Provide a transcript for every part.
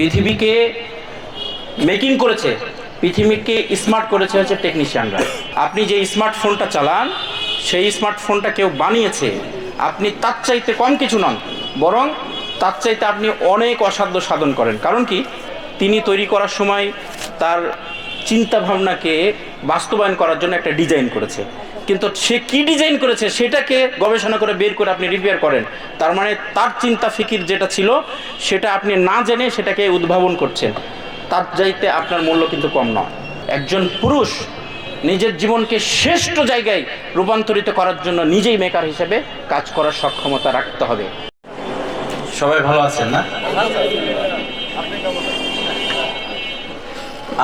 পৃথিবীকে মেকিং করেছে, পৃথিবীকে স্মার্ট করেছে হচ্ছে টেকনিশিয়ানরা আপনি যে স্মার্টফোনটা চালান, সেই স্মার্টফোনটা কেউ বানিয়েছে, আপনি তার চাইতে কম কিছু নন, বরং তার চাইতে আপনি অনেক অসাধ্য সাধন করেন। কারণ কি? তিনি তৈরি করার সময় তার চিন্তা ভাবনাকে বাস্তবায়ন করার জন্য একটা ডিজাইন করেছে। কিন্তু সে কি ডিজাইন করেছে সেটাকে গবেষণা করে বের করে আপনি রিপেয়ার করেন। তার মানে তার চিন্তা ফিকির যেটা ছিল, সেটা আপনি না জেনে সেটাকে উদ্ভাবন করছেন। তার যাইতে আপনার মূল্য কিন্তু কম নয়। একজন পুরুষ নিজের জীবনকে শ্রেষ্ঠ জায়গায় রূপান্তরিত করার জন্য নিজেই মেকার হিসেবে কাজ করার সক্ষমতা রাখতে হবে। সবাই ভালো আছেন না?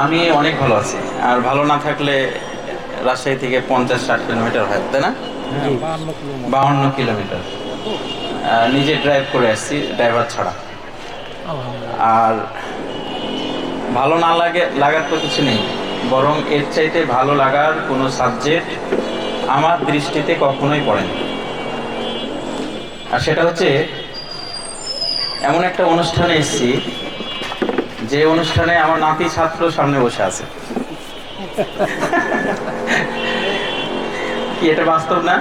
আমি অনেক ভালো আছি। আর ভালো না থাকলে রাজশাহী থেকে পঞ্চাশ ষাট কিলোমিটার হয় তাই না? বাউন্ন কিলোমিটার। নিজে ড্রাইভ করে আসছি ড্রাইভার ছাড়া। আর ভালো না লাগে লাগার তো কিছু নেই। বরং এর চাইতে ভালো লাগার কোনো সাবজেক্ট আমার দৃষ্টিতে কখনোই পড়েনি আর সেটা হচ্ছে এমন একটা অনুষ্ঠানে এসেছি যে অনুষ্ঠানে আমার নাতি ছাত্র সামনে বসে আছে। কি এটা বাস্তব না?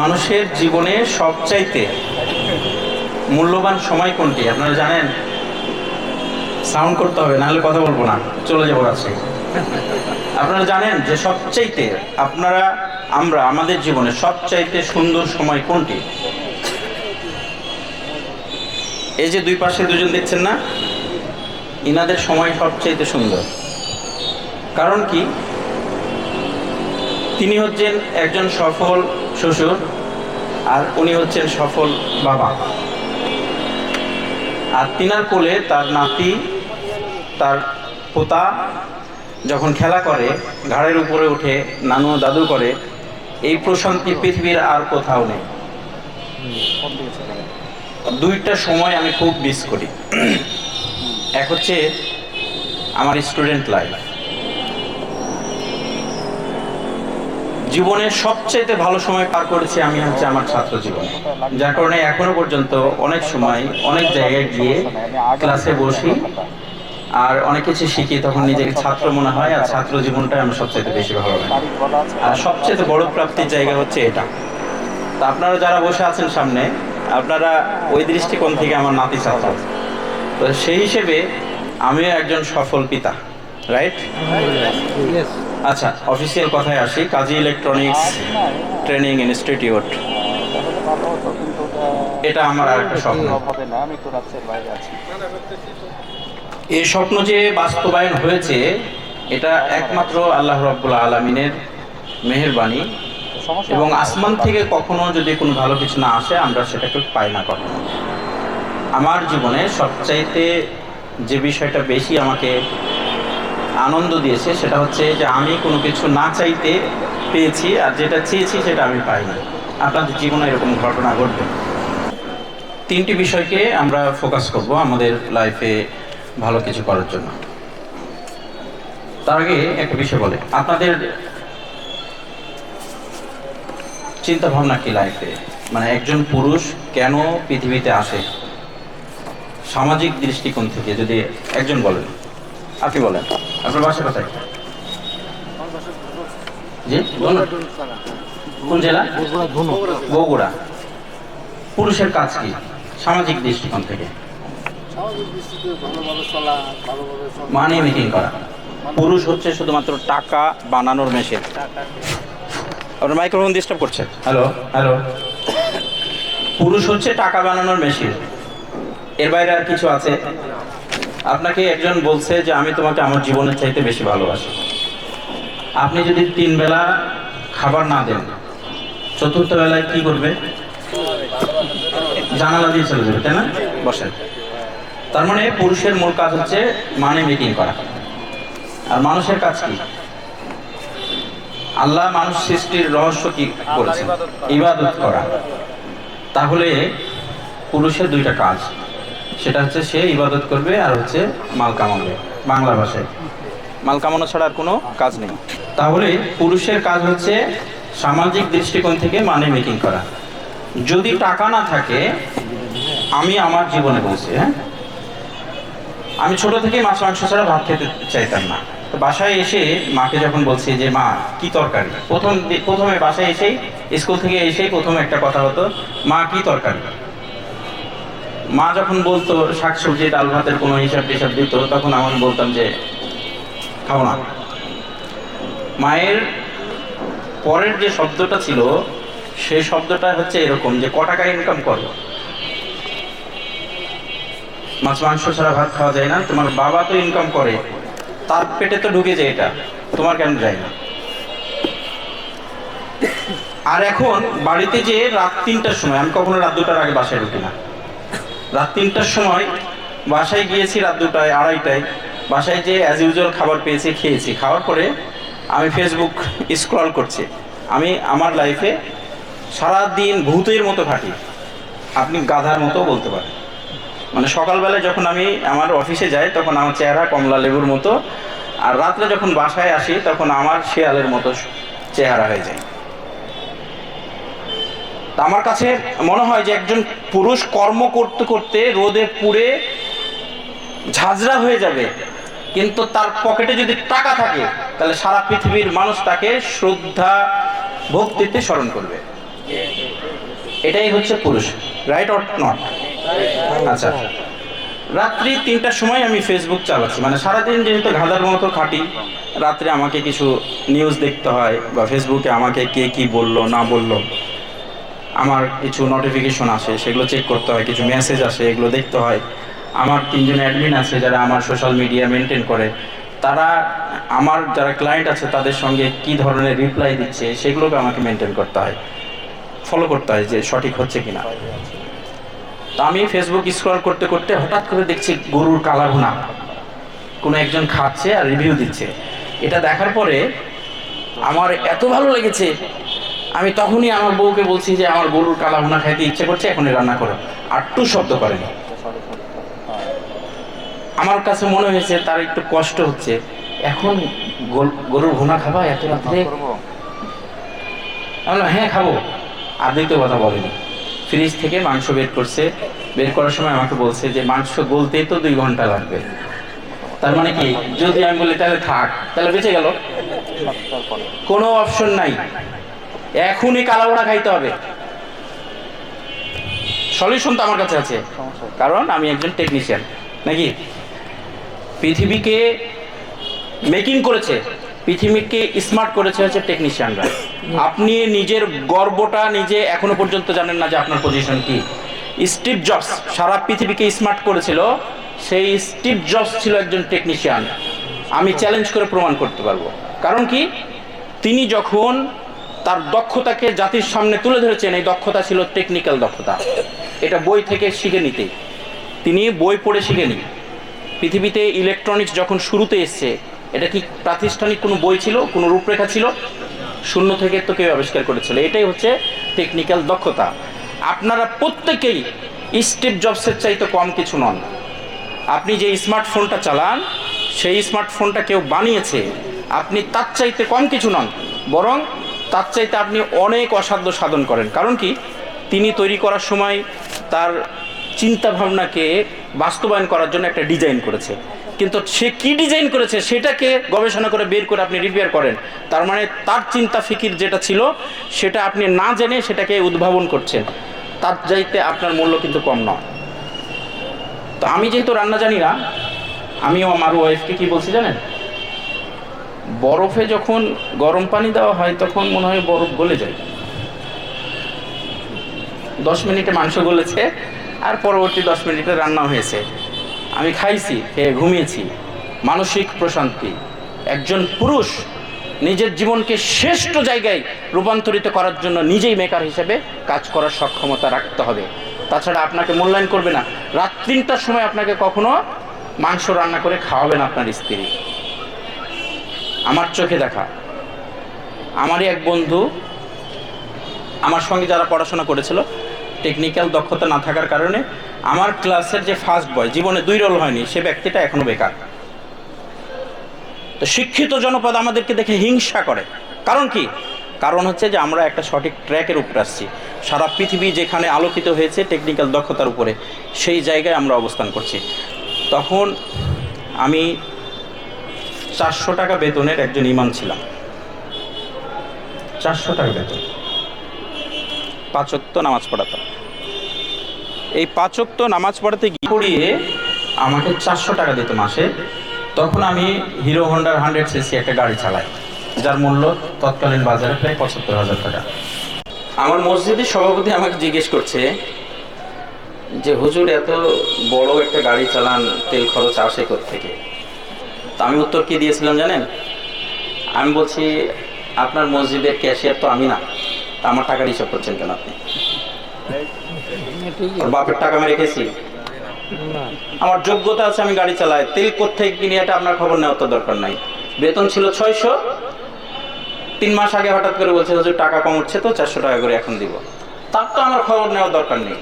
মানুষের জীবনে সবচাইতে মূল্যবান সময় কোনটি? আপনারা জানেন? সাউন্ড করতে হবে নাহলে কথা বলব না। চলে যাব রাজশাহী আপনারা জানেন যে সবচাইতে আপনারা আমরা আমাদের জীবনে সবচাইতে সুন্দর সময় কোনটি? এই যে দুই পাশে দুজন দেখছেন না? ইনাদের সময় সবচাইতে সুন্দর। কারণ কি? তিনি হচ্ছেন একজন সফল শ্বশুর আর উনি হচ্ছেন সফল বাবা। আর তিনার কোলে তার নাতি, তার পোতা যখন খেলা করে, ঘাড়ের উপরে উঠে, নানু দাদু করে, এই প্রশান্তি পৃথিবীর আর কোথাও নেই। দুইটা সময় আমি খুব মিস করি। এক হচ্ছে আমার স্টুডেন্ট লাইফ জীবনের সবচেয়ে ভালো সময় পার করেছি আমি হচ্ছে আমার ছাত্র জীবনে যার কারণে এখনও পর্যন্ত অনেক সময়, অনেক জায়গায় গিয়ে ক্লাসে বসি। আর অনেক কিছু শিখি, তখন নিজেকে ছাত্র মনে হয়, আর ছাত্র জীবনটাই আমি সবচেয়ে বেশি ভালো লাগে। আর সবচেয়ে বড় প্রাপ্তির জায়গা হচ্ছে এটা। তা আপনারা যারা বসে আছেন সামনে, আপনারা ওই দৃষ্টিকোণ থেকে আমার নাতি ছাত্র তো সেই হিসেবে আমিও একজন সফল পিতা। রাইট আচ্ছা অফিসিয়াল কথায় আসি। কাজী ইলেকট্রনিক্স ট্রেনিং ইনস্টিটিউট এটা আমার আরেকটা স্বপ্ন। এই স্বপ্ন যে বাস্তবায়ন হয়েছে এটা একমাত্র আল্লাহ রব্বুল আলমিনের মেহেরবানি। এবং আসমান থেকে কখনো যদি কোনো ভালো কিছু না আসে আমরা সেটাকে পাই না কখনো। আমার জীবনে সবচাইতে যে বিষয়টা বেশি আমাকে আনন্দ দিয়েছে, সেটা হচ্ছে যে আমি কোনো কিছু না চাইতে পেয়েছি আর যেটা চেয়েছি সেটা আমি পাইনি। আপনাদের জীবনে এরকম ঘটনা ঘটবে? তিনটি বিষয়কে আমরা ফোকাস করব আমাদের লাইফে ভালো কিছু করার জন্য। তার আগে একটা বিষয় বলে, আপনাদের চিন্তা ভাবনা কি লাইফে মানে একজন পুরুষ কেন পৃথিবীতে আসে? সামাজিক দৃষ্টিকোণ থেকে যদি একজন বলেন, আপনি বলেন। আপনার বাসা কোথায়? জি কোন জেলা? বগুড়া। পুরুষের কাজ কি? সামাজিক দৃষ্টিকোণ থেকে। মানি মেকিং করা। পুরুষ হচ্ছে শুধুমাত্র টাকা বানানোর মেশিন। আপনার মাইক্রোফোন ডিস্টার্ব করছে। Hello hello. পুরুষ হচ্ছে টাকা বানানোর মেশিন। এর বাইরে আর কিছু আছে? আপনাকে একজন বলছে যে আমি তোমাকে আমার জীবনের চাইতে বেশি ভালোবাসি। আপনি যদি তিন বেলা খাবার না দেন, চতুর্থ বেলায় কি করবে? জানালা দিয়ে চলে যাবে, তাই না? বসেন। তার মানে পুরুষের মূল কাজ হচ্ছে মানি মেকিং করা। আর মানুষের কাজ কি? আল্লাহ মানুষ সৃষ্টির রহস্য কি করেছে ইবাদত করা। তাহলে পুরুষের দুইটা কাজ। সেটা হচ্ছে সে ইবাদত করবে আর হচ্ছে মাল কামাবে বাংলা ভাষায়। মাল কামানো ছাড়া আর কোনো কাজ নেই। তাহলে পুরুষের কাজ হচ্ছে সামাজিক দৃষ্টিকোণ থেকে মানি মেকিং করা। যদি টাকা না থাকে আমি আমার জীবনে বলছি হ্যাঁ? আমি ছোট থেকেই মাছ মাংস ছাড়া ভাত খেতে চাইতাম না। তো বাসায় এসে মাকে যখন বলছি যে মা কি তরকারি? প্রথম প্রথমে বাসায় এসেই স্কুল থেকে এসেই প্রথমে একটা কথা হতো মা কি তরকারি? মা যখন বলতো শাকসবজি ডাল ভাতের কোনো হিসাব টিসাব দিত, তখন আমি বলতাম যে, খাব না। মায়ের পরের যে শব্দটা ছিল, সেই শব্দটা হচ্ছে এরকম যে, ক টাকা ইনকাম করো। মাছ, মাংস ছাড়া ভাত খাওয়া যায় না। তোমার বাবা তো ইনকাম করে। তার পেটে তো ঢুকে যায় এটা। তোমার কেন যায় না? আর এখন বাড়িতে যে রাত তিনটার সময়, আমি কখনো রাত দুটার আগে বাসায় ঢুকি না। রাত তিনটার সময় বাসায় গিয়েছি রাত দুটায়, আড়াইটায়। বাসায় যে অ্যাজ ইউজুয়াল খাবার পেয়েছি, খেয়েছি। খাওয়ার পরে আমি ফেসবুক স্ক্রল করছি। আমি আমার লাইফে সারা দিন ভূতের মতো খাটি। আপনি গাধার মতো বলতে পারেন। মানে সকালবেলায় যখন আমি আমার অফিসে যাই, তখন আমার চেহারা কমলা লেবুর মতো। আর রাত্রে যখন বাসায় আসি, তখন আমার শেয়ালের মতো চেহারা হয়ে যায়। তা আমার কাছে মনে হয় যে একজন পুরুষ কর্ম করতে করতে রোদে পুড়ে ঝাঁঝরা হয়ে যাবে। কিন্তু তার পকেটে যদি টাকা থাকে, তাহলে সারা পৃথিবীর মানুষ তাকে শ্রদ্ধা ভক্তিতে স্মরণ করবে। এটাই হচ্ছে পুরুষ রাইট অর নট আচ্ছা। রাত্রি তিনটার সময় আমি ফেসবুক চালাচ্ছি। মানে সারাদিন যেহেতু গাধার মতো খাটি, রাত্রে আমাকে কিছু নিউজ দেখতে হয় বা ফেসবুকে আমাকে কে কি বলল, না বলল। আমার কিছু নোটিফিকেশন আসে, সেগুলো চেক করতে হয়, কিছু মেসেজ আসে, এগুলো দেখতে হয়। আমার তিনজন অ্যাডমিন আছে যারা আমার সোশ্যাল মিডিয়া মেনটেন করে। তারা, আমার যারা ক্লায়েন্ট আছে, তাদের সঙ্গে কি ধরনের রিপ্লাই দিচ্ছে, সেগুলোকে আমাকে মেনটেন করতে হয়। ফলো করতে হয় যে সঠিক হচ্ছে কিনা। তা আমি ফেসবুক স্ক্রল করতে করতে হঠাৎ করে দেখছি গরুর কালা ভুনা। কোনো একজন খাচ্ছে আর রিভিউ দিচ্ছে। এটা দেখার পরে আমার এত ভালো লেগেছে আমি তখনই আমার বউকে বলছি যে আমার গরুর কালা ভুনা খাইতে ইচ্ছে করছে এখনই রান্না করো। আর টু শব্দ করেনি আমার কাছে মনে হয়েছে তার একটু কষ্ট হচ্ছে। এখন গরুর ভুনা খাবা এত রাত্রে? আমি হ্যাঁ খাব। আর দ্বিতীয় কথা বলেনি। ফ্রিজ থেকে মাংস বের করছে। বের করার সময় আমাকে বলছে যে মাংস গলতেই তো দুই ঘণ্টা লাগবে। তার মানে কি? যদি আমি বলি তাহলে থাক। তাহলে বেঁচে গেল। কোনো অপশন নাই। এখনই কালাবড়া খাইতে হবে। সলিউশন তো আমার কাছে আছে। কারণ আমি একজন টেকনিশিয়ান নাকি? পৃথিবীকে মেকিং করেছে, পৃথিবীকে স্মার্ট করেছে হচ্ছে টেকনিশিয়ানরা আপনি নিজের গর্বটা নিজে এখনও পর্যন্ত জানেন না যে আপনার পজিশন কি। স্টিভ জবস সারা পৃথিবীকে স্মার্ট করেছিল, সেই স্টিভ জবস ছিল একজন টেকনিশিয়ান আমি চ্যালেঞ্জ করে প্রমাণ করতে পারব। কারণ কি? তিনি যখন তার দক্ষতাকে জাতির সামনে তুলে ধরেছেন। এই দক্ষতা ছিল টেকনিক্যাল দক্ষতা। এটা বই থেকে শিখে নিতে। তিনি বই পড়ে শিখেনি পৃথিবীতে ইলেকট্রনিক্স যখন শুরুতে এসছে, এটা কি প্রাতিষ্ঠানিক কোনো বই ছিল? কোনো রূপরেখা ছিল? শূন্য থেকে তো কেউ আবিষ্কার করেছিল। এটাই হচ্ছে টেকনিক্যাল দক্ষতা। আপনারা প্রত্যেকেই স্টিভ জবসের চাইতে কম কিছু নন। আপনি যে স্মার্টফোনটা চালান, সেই স্মার্টফোনটা কেউ বানিয়েছে। আপনি তার চাইতে কম কিছু নন। বরং তার চাইতে আপনি অনেক অসাধ্য সাধন করেন। কারণ কি? তিনি তৈরি করার সময় তার চিন্তা ভাবনাকে বাস্তবায়ন করার জন্য একটা ডিজাইন করেছে। কিন্তু সে কি ডিজাইন করেছে সেটাকে গবেষণা করে বের করে আপনি রিপেয়ার করেন। তার মানে তার চিন্তা ফিকির যেটা ছিল, সেটা আপনি না জেনে সেটাকে উদ্ভাবন করছেন। তার চাইতে আপনার মূল্য কিন্তু কম নয়। তো আমি যেহেতু রান্না জানি না, আমিও আমার ওয়াইফকে কি বলছি জানেন? বরফে যখন গরম পানি দেওয়া হয়, তখন মনে হয় বরফ গলে যায়। দশ মিনিটে মাংস গলেছে, আর পরবর্তী দশ মিনিটে রান্না হয়েছে। আমি খাইছি, খেয়ে ঘুমিয়েছি। মানসিক প্রশান্তি। একজন পুরুষ নিজের জীবনকে শ্রেষ্ঠ জায়গায় রূপান্তরিত করার জন্য নিজেই মেকার হিসেবে কাজ করার সক্ষমতা রাখতে হবে। তাছাড়া আপনাকে মূল্যায়ন করবে না। রাত তিনটার সময় আপনাকে কখনো মাংস রান্না করে খাওয়াবেন আপনার স্ত্রী। আমার চোখে দেখা। আমারই এক বন্ধু আমার সঙ্গে যারা পড়াশোনা করেছিল টেকনিক্যাল দক্ষতা না থাকার কারণে আমার ক্লাসের যে ফার্স্ট বয় জীবনে দুই রোল হয়নি, সে ব্যক্তিটা এখনও বেকার। তো শিক্ষিত জনপদ আমাদেরকে দেখে হিংসা করে। কারণ কি? কারণ হচ্ছে যে আমরা একটা সঠিক ট্র্যাকের উপরে আসছি। সারা পৃথিবী যেখানে আলোকিত হয়েছে টেকনিক্যাল দক্ষতার উপরে, সেই জায়গায় আমরা অবস্থান করছি। তখন আমি চারশো টাকা বেতনের একজন ইমাম ছিলাম। চারশো টাকা বেতন। পাঁচক্ত নামাজ পড়াতাম। এই পাঁচক্ত নামাজ পড়াতে গিয়ে পড়িয়ে আমাকে চারশো টাকা দিত মাসে। তখন আমি হিরো হন্ডার হান্ড্রেড সিসি একটা গাড়ি চালাই, যার মূল্য তৎকালীন বাজারে প্রায় পঁচাত্তর হাজার টাকা। আমার মসজিদের সভাপতি আমাকে জিজ্ঞেস করছে যে, হুজুর, এত বড় একটা গাড়ি চালান, তেল খরচ আসে থেকে তা আমি উত্তর কি দিয়েছিলাম জানেন? আমি বলছি আপনার মসজিদের ক্যাশিয়ার তো আমি না। তা আমার টাকার হিসাব করছেন কেন আপনি? বাপের টাকা আমি রেখেছি। আমার যোগ্যতা আছে আমি গাড়ি চালাই। তেল কোথেকে কিনে এটা আপনার খবর নেওয়ার তো দরকার নাই। বেতন ছিল ছয়শো। তিন মাস আগে হঠাৎ করে বলছে যে টাকা কম উঠছে তো চারশো টাকা করে এখন দিব। তার তো আমার খবর নেওয়ার দরকার নেই।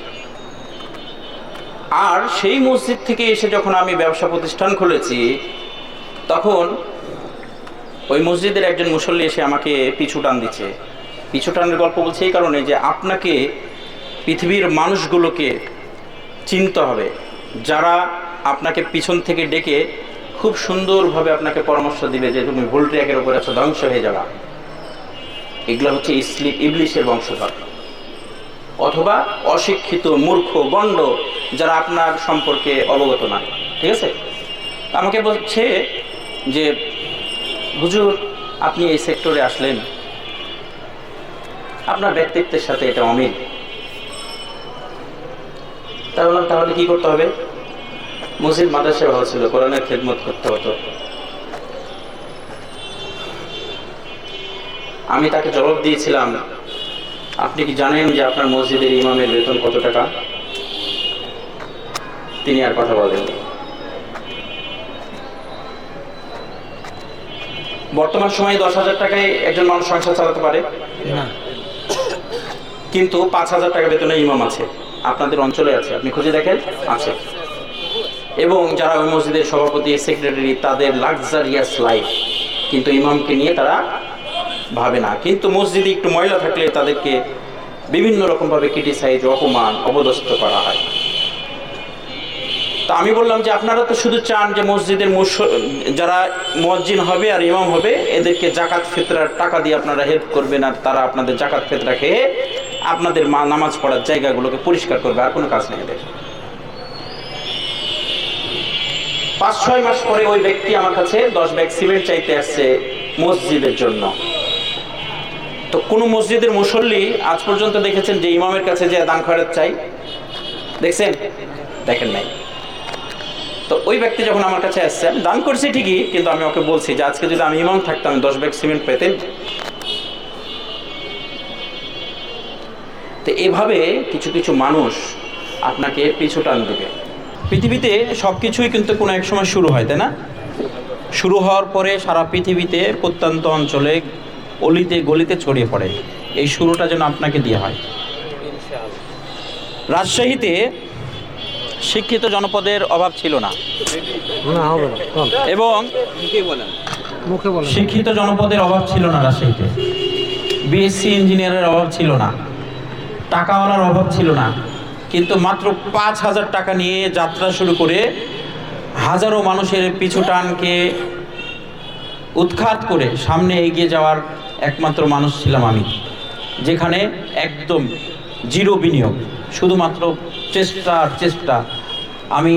আর সেই মসজিদ থেকে এসে যখন আমি ব্যবসা প্রতিষ্ঠান খুলেছি তখন ওই মসজিদের একজন মুসল্লি এসে আমাকে পিছু টান দিচ্ছে। পিছু টানের গল্প বলছে এই কারণে যে আপনাকে পৃথিবীর মানুষগুলোকে চিনতে হবে। যারা আপনাকে পিছন থেকে ডেকে খুব সুন্দরভাবে আপনাকে পরামর্শ দিবে যে তুমি ভুল ট্র্যাকের উপরে আছো, ধ্বংস হয়ে যাবা। এগুলো হচ্ছে ইসলি, ইবলিশের বংশধর। অথবা অশিক্ষিত, মূর্খ, গণ্ড, যারা আপনার সম্পর্কে অবগত না। ঠিক আছে? আমাকে বলছে যে, হুজুর, আপনি এই সেক্টরে আসলেন। আপনার ব্যক্তিত্বের সাথে এটা অমিল। তা বললাম, তাহলে কি করতে হবে? মসজিদ মাদ্রাসা ভালো ছিল, কোরআনের খেদমত করতে হতো। আমি তাকে জবাব দিয়েছিলাম, আপনি কি জানেন যে আপনার মসজিদের ইমামের বেতন কত টাকা? তিনি আর কথা বলেননি। বর্তমান সময়ে দশ হাজার টাকায় একজন মানুষ সংসার চালাতে পারে? কিন্তু পাঁচ হাজার টাকা বেতনে ইমাম আছে। আপনাদের অঞ্চলে আছে। আপনি খুঁজে দেখেন আছে। এবং যারা ওই মসজিদের সভাপতি সেক্রেটারি তাদের লাক্সারিয়াস লাইফ। কিন্তু ইমামকে নিয়ে তারা ভাবে না। কিন্তু মসজিদে একটু ময়লা থাকলে তাদেরকে বিভিন্ন রকমভাবে ক্রিটিসাইজ অপমান অপদস্থ করা হয়। তা আমি বললাম যে আপনারা তো শুধু চান যে মসজিদের মুস- যারা মসজিদ হবে আর ইমাম হবে, এদেরকে জাকাত ফিতরার টাকা দিয়ে আপনারা হেল্প করবেন আর তারা আপনাদের জাকাত ফিতরা খেয়ে আপনাদের মা নামাজ পড়ার জায়গাগুলোকে পরিষ্কার করবে, আর কোনো কাজ নেই এদের। পাঁচ, ছয় মাস পরে ওই ব্যক্তি আমার কাছে দশ ব্যাগ সিমেন্ট চাইতে আসছে মসজিদের জন্য। তো কোন মসজিদের মুসল্লি আজ পর্যন্ত দেখেছেন যে ইমামের কাছে যে দান খয়রাত চাই? দেখছেন? দেখেন নাই। তো ওই ব্যক্তি যখন আমার কাছে আসছে আমি দান করছি ঠিকই কিন্তু আমি ওকে বলছি যে আজকে যদি আমি ইমাম থাকতাম দশ ব্যাগ সিমেন্ট পেতেন তো এভাবে কিছু কিছু মানুষ আপনাকে পিছু টান দেবে। পৃথিবীতে সব কিছুই কিন্তু কোনো এক সময় শুরু হয় তাই না? শুরু হওয়ার পরে সারা পৃথিবীতে প্রত্যন্ত অঞ্চলে অলিতে গলিতে ছড়িয়ে পড়ে। এই শুরুটা যেন আপনাকে দিয়ে হয়। রাজশাহীতে শিক্ষিত জনপদের অভাব ছিল না। না হবে না কম। এবং শিক্ষিত জনপদের অভাব ছিল না রাজশাহীতে। বিএসসি ইঞ্জিনিয়ারের অভাব ছিল না। টাকাওয়ালার অভাব ছিল না। কিন্তু মাত্র পাঁচ হাজার টাকা নিয়ে যাত্রা শুরু করে হাজারো মানুষের পিছু টানকে উৎখাত করে সামনে এগিয়ে যাওয়ার একমাত্র মানুষ ছিলাম আমি যেখানে একদম জিরো বিনিয়োগ শুধুমাত্র চেষ্টা আর চেষ্টা। আমি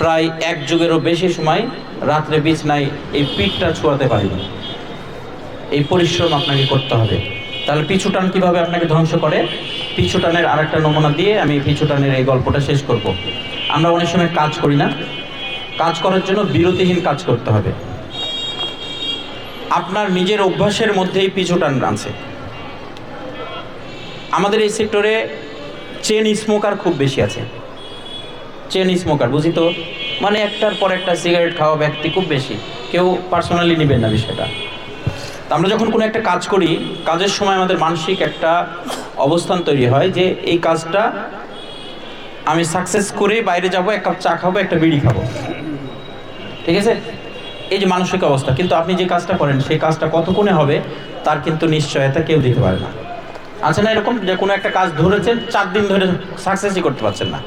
প্রায় এক যুগেরও বেশি সময় রাত্রে বিছনায় এই পিঠটা ছোঁয়াতে পারিনি এই পরিশ্রম আপনাকে করতে হবে। তাহলে পিছু টান কীভাবে আপনাকে ধ্বংস করে? পিছু টানের আরেকটা নমুনা দিয়ে আমি পিছু টানের এই গল্পটা শেষ করব। আমরা অনেক সময় কাজ করি না। কাজ করার জন্য বিরতিহীন কাজ করতে হবে। আপনার নিজের অভ্যাসের মধ্যেই পিছু টান আছে আমাদের এই সেক্টরে চেন স্মোকার খুব বেশি আছে। চেন স্মোকার বুঝি তো? মানে একটার পর একটা সিগারেট খাওয়া ব্যক্তি খুব বেশি। কেউ পার্সোনালি নেবেন না বিষয়টা। আমরা যখন কোনো একটা কাজ করি, কাজের সময় আমাদের মানসিক একটা অবস্থান তৈরি হয় যে, এই কাজটা আমি সাকসেস করে বাইরে যাব, এক কাপ চা খাব, একটা বিড়ি খাব। ঠিক আছে? এই যে মানসিক অবস্থা। কিন্তু আপনি যে কাজটা করেন, সেই কাজটা কতক্ষণে হবে, তার কিন্তু নিশ্চয়তা কেউ দিতে পারে না। আছে না, এরকম যে কোনো একটা কাজ ধরেছেন, চার দিন ধরে সাকসেসই করতে পারছেন না।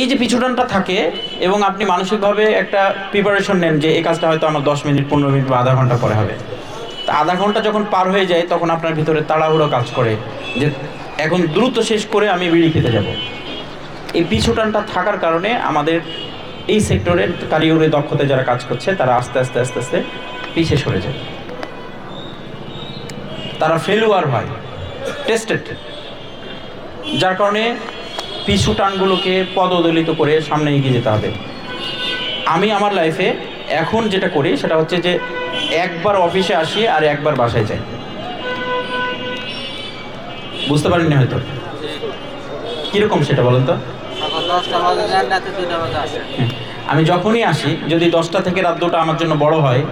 এই যে পিছুটানটা থাকে এবং আপনি মানসিকভাবে একটা প্রিপারেশন নেন যে এই কাজটা হয়তো আমার দশ মিনিট, পনেরো মিনিট বা আধা ঘণ্টা পরে হবে। তা আধা ঘণ্টা যখন পার হয়ে যায়, তখন আপনার ভিতরে তাড়াহুড়ো কাজ করে যে এখন দ্রুত শেষ করে আমি বিড়ি খেতে যাব। এই পিছুটানটা থাকার কারণে আমাদের এই সেক্টরের কারিগরি দক্ষতায় যারা কাজ করছে, তারা আস্তে আস্তে আস্তে আস্তে পিছিয়ে সরে যায়। ফেলুয়ার হয় টেস্টেড যার কারণে পিছু টানগুলোকে পদদলিত করে সামনে এগিয়ে যেতে হবে। আমি আমার লাইফে এখন যেটা করি, সেটা হচ্ছে যে একবার অফিসে আসি আর একবার বাসায় যাই। বুঝতে পারেননি হয়তো। কীরকম সেটা বলেন তো? আমি যখনই আসি, যদি দশটা থেকে রাত দুটা আমার জন্য বড় হয়,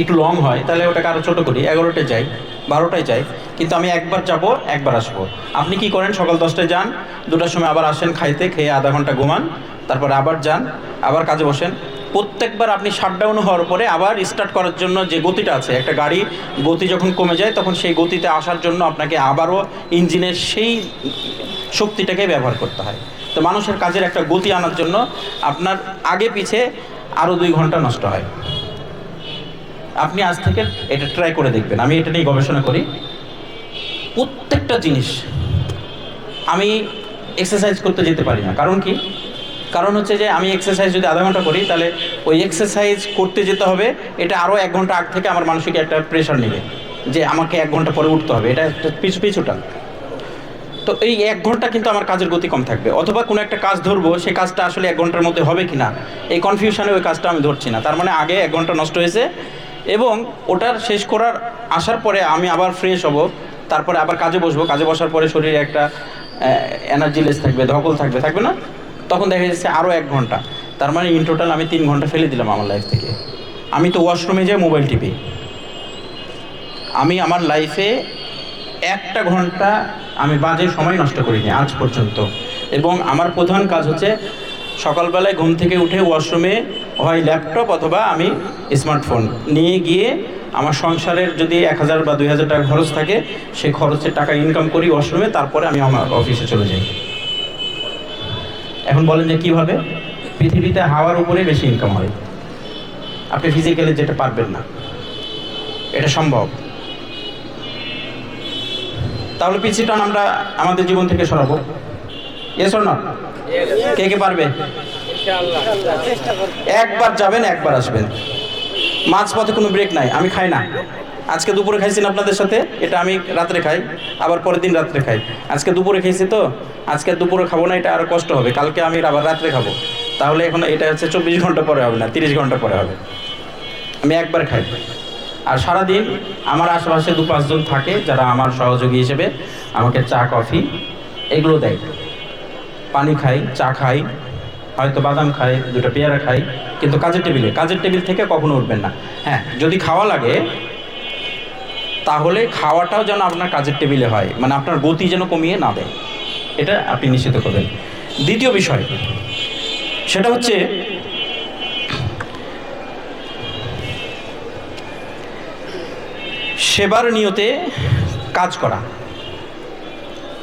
একটু লং হয়, তাহলে ওটাকে আরও ছোটো করি, এগারোটায় যাই। বারোটায় যাই, কিন্তু আমি একবার যাব, একবার আসব। আপনি কি করেন? সকাল দশটায় যান, দুটার সময় আবার আসেন খাইতে, খেয়ে আধা ঘণ্টা ঘুমান, তারপরে আবার যান, আবার কাজে বসেন। প্রত্যেকবার আপনি শাটডাউন হওয়ার পরে আবার স্টার্ট করার জন্য যে গতিটা আছে, একটা গাড়ি, গতি যখন কমে যায়, তখন সেই গতিতে আসার জন্য আপনাকে আবারও ইঞ্জিনের সেই শক্তিটাকে ব্যবহার করতে হয়। তো মানুষের কাজের একটা গতি আনার জন্য আপনার আগে পিছে আরও দুই ঘণ্টা নষ্ট হয়। আপনি আজ থেকে এটা ট্রাই করে দেখবেন। আমি এটা নিয়ে গবেষণা করি। প্রত্যেকটা জিনিস আমি এক্সারসাইজ করতে যেতে পারি না। কারণ কি? কারণ হচ্ছে যে আমি এক্সারসাইজ যদি আধা ঘণ্টা করি, তাহলে ওই এক্সারসাইজ করতে যেতে হবে, এটা আরও এক ঘণ্টা আগ থেকে আমার মানসিক একটা প্রেশার নেবে, যে আমাকে এক ঘণ্টা পরে উঠতে হবে। এটা একটা পিছু পিছুটা। তো এই এক ঘণ্টা কিন্তু আমার কাজের গতি কম থাকবে। অথবা কোনো একটা কাজ ধরবো সেই কাজটা আসলে এক ঘণ্টার মধ্যে হবে কি না এই কনফিউশনে ওই কাজটা আমি ধরছি না। তার মানে আগে এক ঘণ্টা নষ্ট হয়েছে এবং ওটার শেষ করার আসার পরে আমি আবার ফ্রেশ হব। তারপরে আবার কাজে বসবো। কাজে বসার পরে শরীরে একটা এনার্জি লেস থাকবে, ধকল থাকবে। থাকবে না? তখন দেখা যাচ্ছে আরও এক ঘণ্টা। তার মানে ইন টোটাল আমি তিন ঘণ্টা ফেলে দিলাম আমার লাইফ থেকে। আমি তো ওয়াশরুমে যাই মোবাইল টিপি। আমি আমার লাইফে একটা ঘণ্টা আমি বাজে সময় নষ্ট করিনি আজ পর্যন্ত। এবং আমার প্রধান কাজ হচ্ছে সকালবেলায় ঘুম থেকে উঠে ওয়াশরুমে হয় ল্যাপটপ অথবা আমি স্মার্টফোন। নিয়ে গিয়ে আমার সংসারের যদি এক হাজার বা দুই হাজার টাকা খরচ থাকে সেই খরচের টাকা ইনকাম করি ওয়াশরুমে তারপরে আমি আমার অফিসে চলে যাই। এখন বলেন যে কীভাবে? পৃথিবীতে হাওয়ার উপরে বেশি ইনকাম হয়। আপনি ফিজিক্যালি যেটা পারবেন না। এটা সম্ভব। তাহলে পিছি টান আমরা আমাদের জীবন থেকে সরাবো। এস না কে কে পারবে? একবার যাবেন, একবার আসবেন। মাঝ পথে কোনো ব্রেক নাই, আমি খাই না। আজকে দুপুরে খাইছি না আপনাদের সাথে, এটা আমি রাত্রে খাই, আবার পরের দিন রাত্রে খাই। আজকে দুপুরে খেয়েছি তো, আজকে দুপুরে খাব না, এটা আরও কষ্ট হবে। কালকে আমি আবার রাত্রে খাব। তাহলে এখন এটা হচ্ছে চব্বিশ ঘণ্টা পরে হবে না, তিরিশ ঘণ্টা পরে হবে। আমি একবার খাই। আর সারাদিন আমার আশেপাশে দু পাঁচজন থাকে, যারা আমার সহযোগী হিসেবে আমাকে চা, কফি এগুলো দেয়। পানি খাই, চা খাই হয়তো বাদাম খাই, দুটো পেয়ারা খাই, কিন্তু কাজের টেবিলে, কাজের টেবিল থেকে কখনো উঠবেন না। হ্যাঁ যদি খাওয়া লাগে, তাহলে খাওয়াটাও যেন আপনার কাজের টেবিলে হয় মানে আপনার গতি যেন কমিয়ে না দেয়। এটা আপনি নিশ্চিত করবেন। দ্বিতীয় বিষয়, সেটা হচ্ছে, সেবার নিয়তে কাজ করা।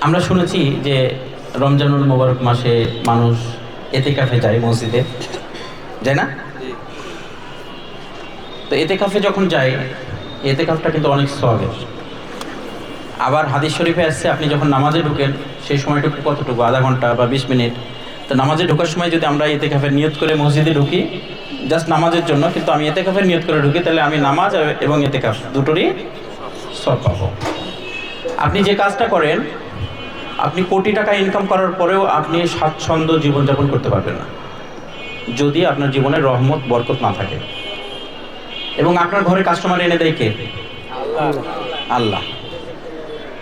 আমরা শুনেছি যে রমজানুল মোবারক মাসে মানুষ এতে কাফে যায় মসজিদে। যায় না? তো এতে কাফে যখন যায় এতে কাফটা কিন্তু অনেক সবের আবার হাদিস শরীফে আসছে আপনি যখন নামাজে ঢুকেন সেই সময়টুকু কতটুকু? আধা ঘণ্টা বা বিশ মিনিট। তো নামাজে ঢোকার সময় যদি আমরা এতে কাফের নিয়ত করে মসজিদে ঢুকি জাস্ট নামাজের জন্য কিন্তু আমি এতে কাফের নিয়ত করে ঢুকি তাহলে আমি নামাজ এবং এতে কাফ দুটোরই সব পাবো। আপনি যে কাজটা করেন আপনি কোটি টাকা ইনকাম করার পরেও আপনি স্বাচ্ছন্দ্য জীবনযাপন করতে পারবেন না। যদি আপনার জীবনে রহমত বরকত না থাকে। এবং আপনার ঘরে কাস্টমার এনে দেয় কে? আল্লাহ।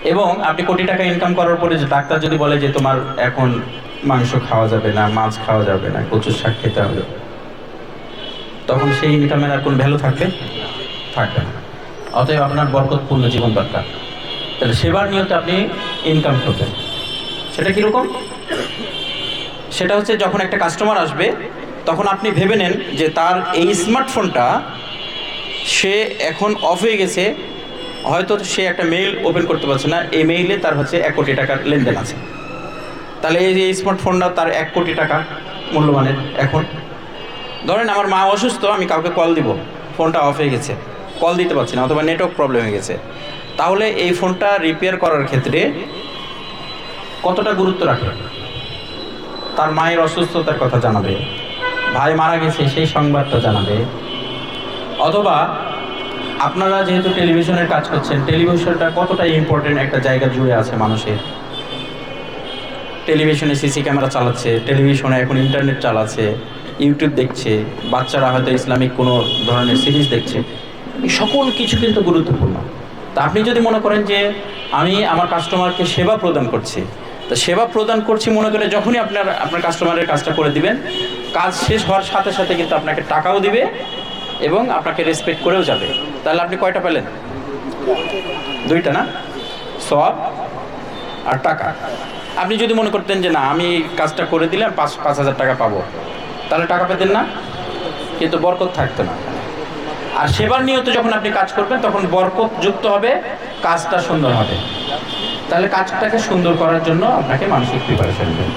এবং আপনি কোটি টাকা ইনকাম করার পরে যে ডাক্তার যদি বলে যে তোমার এখন মাংস খাওয়া যাবে না মাছ খাওয়া যাবে না কচুর শাক খেতে হবে তখন সেই ইনকামের আর কোনো ভ্যালু থাকবে? থাকবে না। অতএব আপনার বরকতপূর্ণ জীবন দরকার। তাহলে সেবার নিয়তে আপনি ইনকাম করবেন। সেটা কীরকম? সেটা হচ্ছে যখন একটা কাস্টমার আসবে, তখন আপনি ভেবে নেন যে তার এই স্মার্টফোনটা সে এখন অফ হয়ে গেছে, হয়তো সে একটা মেইল ওপেন করতে পারছে না, এই মেইলে তার হচ্ছে এক কোটি টাকার লেনদেন আছে। তাহলে এই যে স্মার্টফোনটা তার এক কোটি টাকা মূল্যমানের এখন। ধরেন আমার মা অসুস্থ, আমি কাউকে কল দিব ফোনটা অফ হয়ে গেছে। কল দিতে পারছি না, অথবা নেটওয়ার্ক প্রবলেম হয়ে গেছে। তাহলে এই ফোনটা রিপেয়ার করার ক্ষেত্রে কতটা গুরুত্ব রাখে তার মায়ের অসুস্থতার কথা জানাবে, ভাই মারা গেছে সেই সংবাদটা জানাবে। অথবা আপনারা যেহেতু টেলিভিশনের কাজ করছেন, টেলিভিশনটা কতটা ইম্পর্টেন্ট একটা জায়গা জুড়ে আছে মানুষের? টেলিভিশনে সিসি ক্যামেরা চালাচ্ছে, টেলিভিশনে এখন ইন্টারনেট চালাচ্ছে ইউটিউব দেখছে, বাচ্চারা হয়তো ইসলামিক কোনো ধরনের সিরিজ দেখছে। সকল কিছু কিন্তু গুরুত্বপূর্ণ। তা আপনি যদি মনে করেন যে আমি আমার কাস্টমারকে সেবা প্রদান করছি, তো সেবা প্রদান করছি মনে করে যখনই আপনার আপনার কাস্টমারের কাজটা করে দিবেন, কাজ শেষ হওয়ার সাথে সাথে কিন্তু আপনাকে টাকাও দিবে এবং আপনাকে রেসপেক্ট করেও যাবে। তাহলে আপনি কয়টা পেলেন? দুইটা না? সব আর টাকা। আপনি যদি মনে করতেন যে না, আমি কাজটা করে দিলাম পাঁচ পাঁচ হাজার টাকা পাবো, তাহলে টাকা পেতেন না? কিন্তু বরকত থাকতো না। আর সেবার নিয়ত যখন আপনি কাজ করবেন, তখন বরকত যুক্ত হবে, কাজটা সুন্দর হবে। তাহলে কাজটাকে সুন্দর করার জন্য আপনাকে মানসিক প্রিপারেশন নেবেন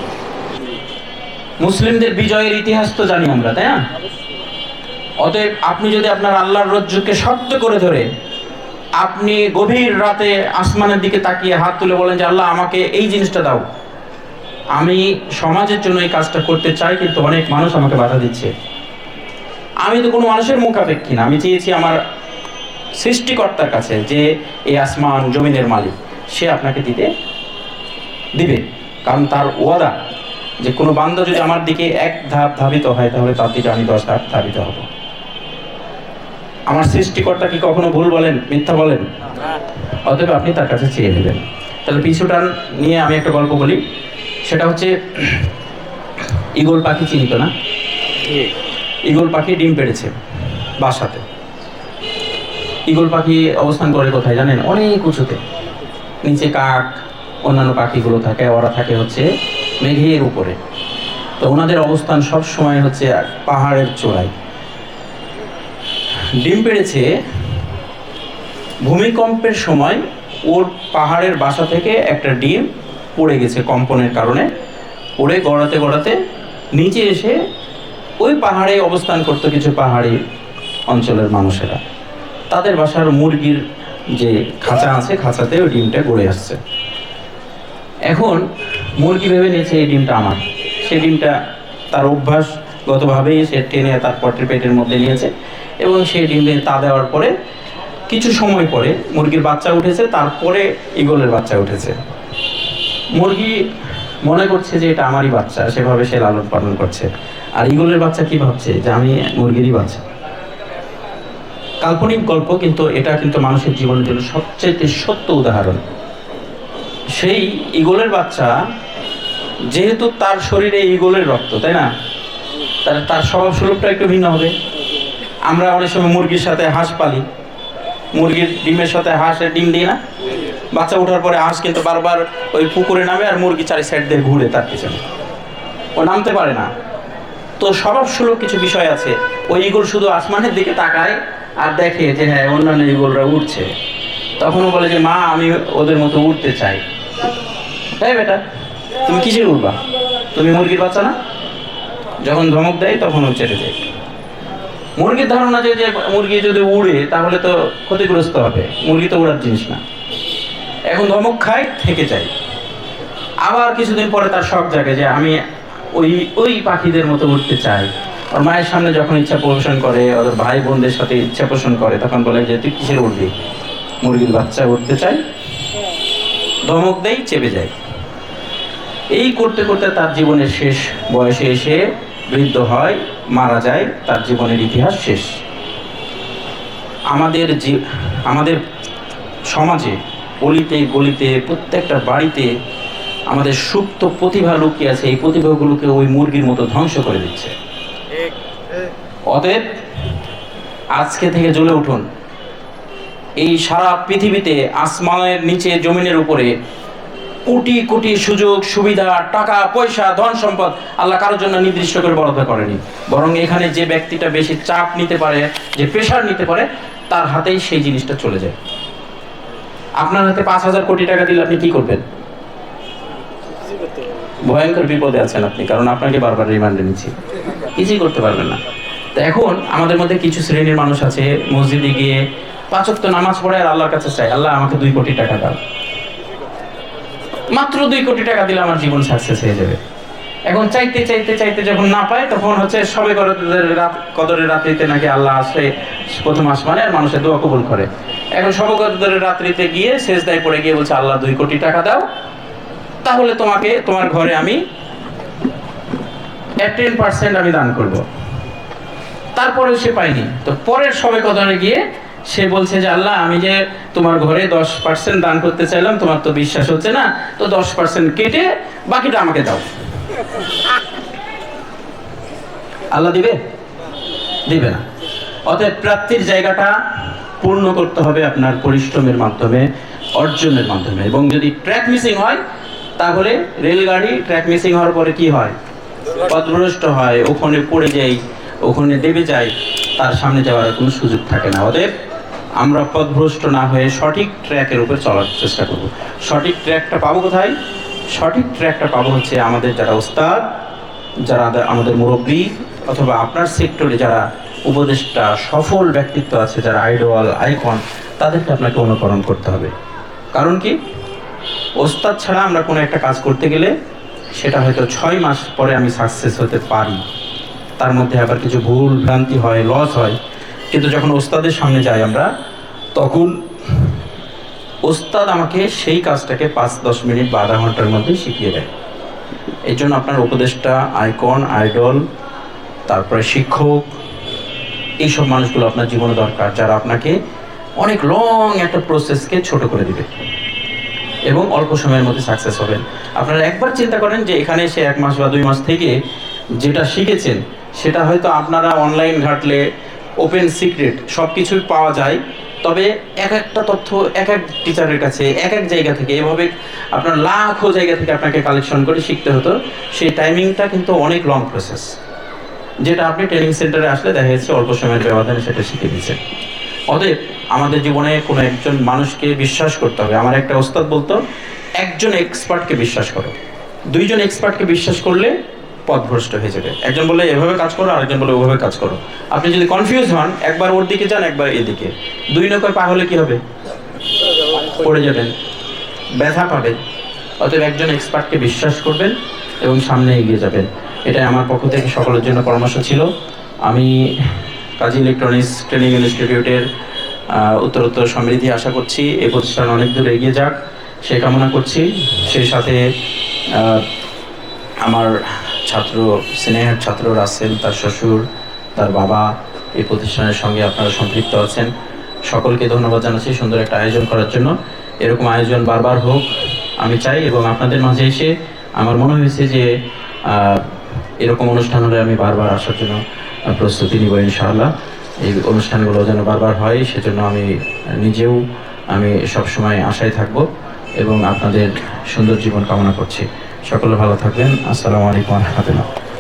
মুসলিমদের বিজয়ের ইতিহাস তো জানি আমরা, তাই না? অতএব আপনি যদি আপনার আল্লাহর রজ্জুকে শক্ত করে ধরে আপনি গভীর রাতে আসমানের দিকে তাকিয়ে হাত তুলে বলেন যে, আল্লাহ, আমাকে এই জিনিসটা দাও। আমি সমাজের জন্য এই কাজটা করতে চাই, কিন্তু অনেক মানুষ আমাকে বাধা দিচ্ছে। আমি তো কোনো মানুষের মুখাপেক্ষী না। আমি চেয়েছি আমার সৃষ্টিকর্তার কাছে যে এই আসমান জমিনের মালিক, সে আপনাকে দিতে দিবে। কারণ তার ওয়াদা যে কোনো বান্দা যদি আমার দিকে এক ধাপ ধাবিত হয়, তাহলে তার দিকে আমি দশ ধাপ ধাবিত হব। আমার সৃষ্টিকর্তা কি কখনো ভুল বলেন, মিথ্যা বলেন? অতএব আপনি তার কাছে চেয়ে নেবেন। তাহলে পিছুটান নিয়ে আমি একটা গল্প বলি। সেটা হচ্ছে ইগল পাখি চিনিত না? ইগল পাখি ডিম পেড়েছে বাসাতে। ইগল পাখি অবস্থান করে কোথায় জানেন? অনেক উঁচুতে। নিচে কাক, অন্যান্য পাখিগুলো থাকে, ওরা থাকে হচ্ছে মেঘের উপরে। তো ওনাদের অবস্থান সব সময় হচ্ছে পাহাড়ের চূড়ায়। ডিম পেড়েছে ভূমিকম্পের সময় ওর পাহাড়ের বাসা থেকে একটা ডিম পড়ে গেছে কম্পনের কারণে। পড়ে গড়াতে গড়াতে নিচে এসে ওই পাহাড়ে অবস্থান করতো কিছু পাহাড়ি অঞ্চলের মানুষেরা। তাদের বাসার মুরগির যে খাঁচা আছে, খাঁচাতে ওই ডিমটা গড়ে আসছে। এখন মুরগি ভেবে নিয়েছে, এই ডিমটা আমার। সেই ডিমটা তার অভ্যাসগতভাবেই সে টেনে তার পটের পেটের মধ্যে নিয়েছে এবং সেই ডিমে তা দেওয়ার পরে কিছু সময় পরে মুরগির বাচ্চা উঠেছে, তারপরে ইগলের বাচ্চা উঠেছে। মুরগি মনে করছে যে এটা আমারই বাচ্চা, সেভাবে সে লালন পালন করছে। আর ইগলের বাচ্চা কি ভাবছে? যে আমি মুরগিরই বাচ্চা। কাল্পনিক গল্প, কিন্তু এটা কিন্তু মানুষের জীবনের জন্য সবচেয়ে সত্য উদাহরণ। সেই ইগলের বাচ্চা, যেহেতু তার শরীরে ইগলের রক্ত, তাই না? তার তার স্বভাব স্বরূপটা একটু ভিন্ন হবে। আমরা অনেক সময় মুরগির সাথে হাঁস পালি। মুরগির ডিমের সাথে হাঁসের ডিম দিই না। বাচ্চা ওঠার পরে হাঁস কিন্তু বারবার ওই পুকুরে নামে আর মুরগি চারি সাইড দিয়ে ঘুরে তার পিছনে। ও নামতে পারে না। তো স্বভাব সুলভ কিছু বিষয় আছে। ওই ইগল শুধু আসমানের দিকে তাকায় আর দেখে যে হ্যাঁ অন্যান্য ইগলরা উঠছে তখনও বলে যে, মা, আমি ওদের মতো উঠতে চাই। তাই বেটা, তুমি কিসের উঠবা তুমি মুরগির বাচ্চা না? যখন ধমক দেয় তখন চেটে যায়। মুরগির ধারণা যে মুরগি যদি উড়ে, তাহলে তো ক্ষতিগ্রস্ত হবে। মুরগি তো উড়ার জিনিস না। এখন ধমক খায়, থেকে যায়। আবার কিছুদিন পরে তার শখ জাগে যে, আমি ওই ওই পাখিদের মতো উঠতে চাই ওর মায়ের সামনে যখন ইচ্ছা পোষণ করে, ওদের ভাই বোনদের সাথে ইচ্ছা পোষণ করে, তখন বলে যে, তুই কিসের উঠবি? মুরগির বাচ্চা উঠতে চাই ধমক দেই চেপে যায়। এই করতে করতে তার জীবনের শেষ বয়সে এসে বৃদ্ধ হয়, মারা যায়, তার জীবনের ইতিহাস শেষ। আমাদের আমাদের সমাজে, অলিতে গলিতে, প্রত্যেকটা বাড়িতে আমাদের সুপ্ত প্রতিভা লুকিয়ে আছে, এই প্রতিভাগুলোকে ওই মুরগির মতো ধ্বংস করে দিচ্ছে। অতএব, আজকে থেকে জ্বলে উঠুন। এই সারা পৃথিবীতে আসমানের নিচে জমিনের উপরে কোটি কোটি সুযোগ, সুবিধা, টাকা, পয়সা, ধন সম্পদ আল্লাহ কারোর জন্য নির্দিষ্ট করে বরাদ্দ করেনি। বরং এখানে যে ব্যক্তিটা বেশি চাপ নিতে পারে, যে প্রেশার নিতে পারে, তার হাতেই সেই জিনিসটা চলে যায়। আপনার হাতে পাঁচ হাজার কোটি টাকা দিলে আপনি কি করবেন? ভয়ঙ্কর বিপদে আছেন আপনি, কারণ আপনাকে বারবার রিমান্ডে নিচ্ছি। কিছুই করতে পারবেন না। তো এখন আমাদের মধ্যে কিছু শ্রেণির মানুষ আছে, মসজিদে গিয়ে পাঁচক্ত নামাজ পড়ে আর আল্লাহর কাছে চাই, আল্লাহ আমাকে দুই কোটি টাকা দাও। মাত্র দুই কোটি টাকা দিলে আমার জীবন সাকসেস হয়ে যাবে। এখন চাইতে চাইতে চাইতে যখন না পায়, তখন হচ্ছে সবে রাত, কদরের রাত্রিতে নাকি আল্লাহ আসে প্রথম আসমানে আর মানুষের দোয়া কবুল করে। এখন সবে কদরের রাত্রিতে গিয়ে শেষ দায় পড়ে গিয়ে বলছে, আল্লাহ দুই কোটি টাকা দাও তাহলে তোমাকে, তোমার ঘরে আমি টেন পার্সেন্ট আমি দান করব। তারপরেও সে পায়নি। তো পরের সবে কদরে গিয়ে সে বলছে যে, আল্লাহ, আমি যে তোমার ঘরে দশ পার্সেন্ট দান করতে চাইলাম, তোমার তো বিশ্বাস হচ্ছে না, তো দশ পার্সেন্ট কেটে বাকিটা আমাকে দাও। আল্লাহ দিবে? দিবে না। অতএব প্রাপ্তির জায়গাটা পূর্ণ করতে হবে আপনার পরিশ্রমের মাধ্যমে, অর্জনের মাধ্যমে। এবং যদি ট্র্যাক মিসিং হয় তাহলে রেলগাড়ি ট্র্যাক মিসিং হওয়ার পরে কি হয়? পথভ্রষ্ট হয়, ওখানে পড়ে যাই ওখানে দেবে যাই তার সামনে যাওয়ার কোনো সুযোগ থাকে না। অতএব আমরা পথভ্রষ্ট না হয়ে সঠিক ট্র্যাকের উপর চলার চেষ্টা করব। সঠিক ট্র্যাকটা পাবো কোথায়? সঠিক ট্র্যাকটা পাবো হচ্ছে আমাদের যারা ওস্তাদ, যারা আমাদের মুরব্বী, অথবা আপনার সেক্টরে যারা উপদেষ্টা, সফল ব্যক্তিত্ব আছে, যারা আইডল আইকন তাদেরকে আপনাকে অনুকরণ করতে হবে। কারণ কি? ওস্তাদ ছাড়া আমরা কোনো একটা কাজ করতে গেলে সেটা হয়তো ছয় মাস পরে আমি সাকসেস হতে পারি। তার মধ্যে আবার কিছু ভুল ভ্রান্তি হয় লস হয়। কিন্তু যখন ওস্তাদের সামনে যাই আমরা, তখন ওস্তাদ আমাকে সেই কাজটাকে পাঁচ দশ মিনিট বা আধা ঘণ্টার মধ্যে শিখিয়ে দেয়। এই জন্য আপনার উপদেষ্টা, আইকন, আইডল, তারপরে শিক্ষক, এইসব মানুষগুলো আপনার জীবনে দরকার, যারা আপনাকে অনেক লং একটা প্রসেসকে ছোট করে দিবে। এবং অল্প সময়ের মধ্যে সাকসেস হবেন আপনারা একবার চিন্তা করেন যে এখানে এসে এক মাস বা দুই মাস থেকে যেটা শিখেছেন, সেটা হয়তো আপনারা অনলাইন ঘাটলে ওপেন সিক্রেট সব কিছুই পাওয়া যায়। তবে এক একটা তথ্য এক এক টিচারের কাছে, এক এক জায়গা থেকে, এভাবে আপনার লাখো জায়গা থেকে আপনাকে কালেকশন করে শিখতে হতো। সেই টাইমিংটা কিন্তু অনেক লং প্রসেস যেটা আপনি ট্রেনিং সেন্টারে আসলে দেখা যাচ্ছে অল্প সময়ের ব্যবধানে সেটা শিখে দিচ্ছেন অতএব আমাদের জীবনে কোনো একজন মানুষকে বিশ্বাস করতে হবে। আমার একটা ওস্তাদ বলতো, একজন এক্সপার্টকে বিশ্বাস করো। দুইজন এক্সপার্টকে বিশ্বাস করলে পথভ্রষ্ট হয়ে যাবে। একজন বলে এভাবে কাজ করো, আরেকজন বলে ওভাবে কাজ করো। আপনি যদি কনফিউজ হন, একবার ওর দিকে যান, একবার এদিকে। দুই নৌকায় পা হলে কি হবে? পড়ে যাবেন। ব্যথা পাবেন। অতএব একজন এক্সপার্টকে বিশ্বাস করবেন এবং সামনে এগিয়ে যাবেন। এটাই আমার পক্ষ থেকে সকলের জন্য পরামর্শ ছিল। আমি কাজী ইলেকট্রনিক্স ট্রেনিং ইনস্টিটিউটের উত্তরোত্তর সমৃদ্ধি আশা করছি এই প্রতিষ্ঠান অনেক দূর এগিয়ে যাক। সে কামনা করছি। সেই সাথে আমার ছাত্র, স্নেহের ছাত্র রাসেল, তার শ্বশুর, তার বাবা এই প্রতিষ্ঠানের সঙ্গে আপনারা সম্পৃক্ত আছেন। সকলকে ধন্যবাদ জানাচ্ছি সুন্দর একটা আয়োজন করার জন্য। এরকম আয়োজন বারবার হোক, আমি চাই এবং আপনাদের মাঝে এসে আমার মনে হয়েছে যে এরকম অনুষ্ঠান হলে আমি বারবার আসার জন্য প্রস্তুতি নিব ইনশাআল্লাহ। এই অনুষ্ঠানগুলো যেন বারবার হয়, সেজন্য আমি নিজেও আমি সবসময় আশায় থাকব এবং আপনাদের সুন্দর জীবন কামনা করছি। সকলে ভালো থাকবেন। আসসালামু আলাইকুম রহমতুল্লাহ।